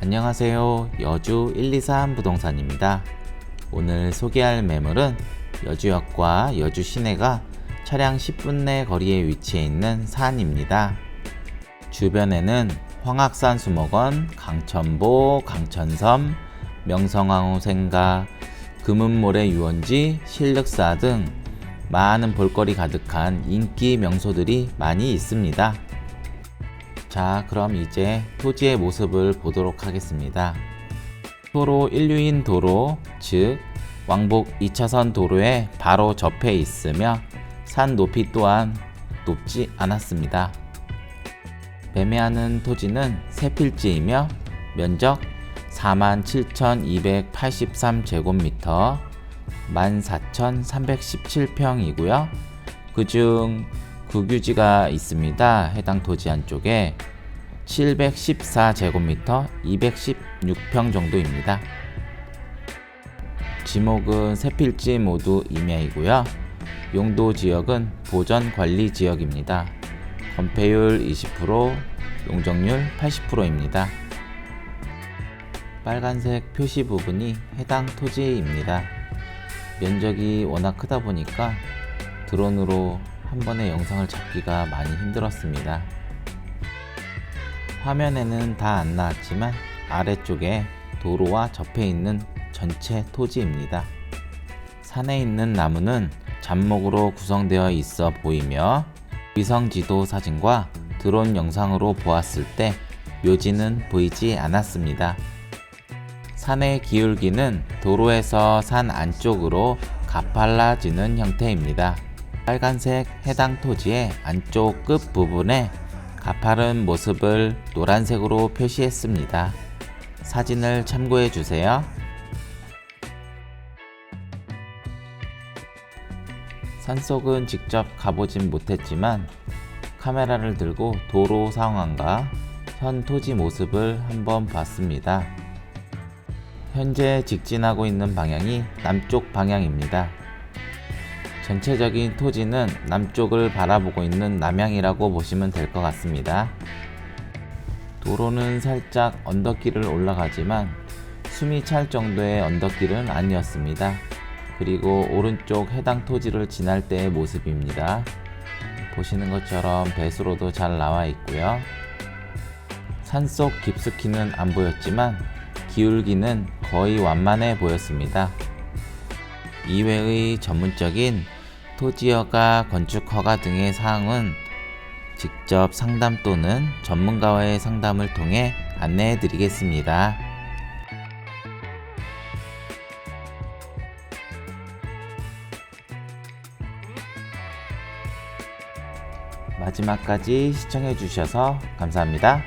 안녕하세요. 여주 123 부동산입니다. 오늘 소개할 매물은 여주역과 여주 시내가 차량 10분 내 거리에 위치해 있는 산입니다. 주변에는 황악산 수목원, 강천보, 강천섬, 명성황후 생가, 금은모래 유원지, 실륵사 등 많은 볼거리 가득한 인기 명소들이 많이 있습니다. 자, 그럼 이제 토지의 모습을 보도록 하겠습니다. 도로 1류인 도로, 즉 왕복 2차선 도로에 바로 접해 있으며 산 높이 또한 높지 않았습니다. 매매하는 토지는 세 필지이며 면적 47,283제곱미터 14,317평이고요. 그중 국유지가 있습니다. 해당 토지 안쪽에 714제곱미터 216평 정도입니다. 지목은 세 필지 모두 임야이고요. 용도 지역은 보전 관리 지역입니다. 건폐율 20%, 용적률 80%입니다. 빨간색 표시 부분이 해당 토지입니다. 면적이 워낙 크다 보니까 드론으로 한 번에 영상을 잡기가 많이 힘들었습니다. 화면에는 다 안 나왔지만 아래쪽에 도로와 접해 있는 전체 토지입니다. 산에 있는 나무는 잡목으로 구성되어 있어 보이며 위성 지도 사진과 드론 영상으로 보았을 때 묘지는 보이지 않았습니다. 산의 기울기는 도로에서 산 안쪽으로 가팔라지는 형태입니다. 빨간색 해당 토지의 안쪽 끝 부분에 가파른 모습을 노란색으로 표시했습니다. 사진을 참고해 주세요. 산속은 직접 가보진 못했지만 카메라를 들고 도로 상황과 현 토지 모습을 한번 봤습니다. 현재 직진하고 있는 방향이 남쪽 방향입니다. 전체적인 토지는 남쪽을 바라보고 있는 남향이라고 보시면 될 것 같습니다. 도로는 살짝 언덕길을 올라가지만 숨이 찰 정도의 언덕길은 아니었습니다. 그리고 오른쪽 해당 토지를 지날 때의 모습입니다. 보시는 것처럼 배수로도 잘 나와 있고요. 산속 깊숙이는 안 보였지만 기울기는 거의 완만해 보였습니다. 이외의 전문적인 토지허가, 건축허가 등의 사항은 직접 상담 또는 전문가와의 상담을 통해 안내해 드리겠습니다. 마지막까지 시청해 주셔서 감사합니다.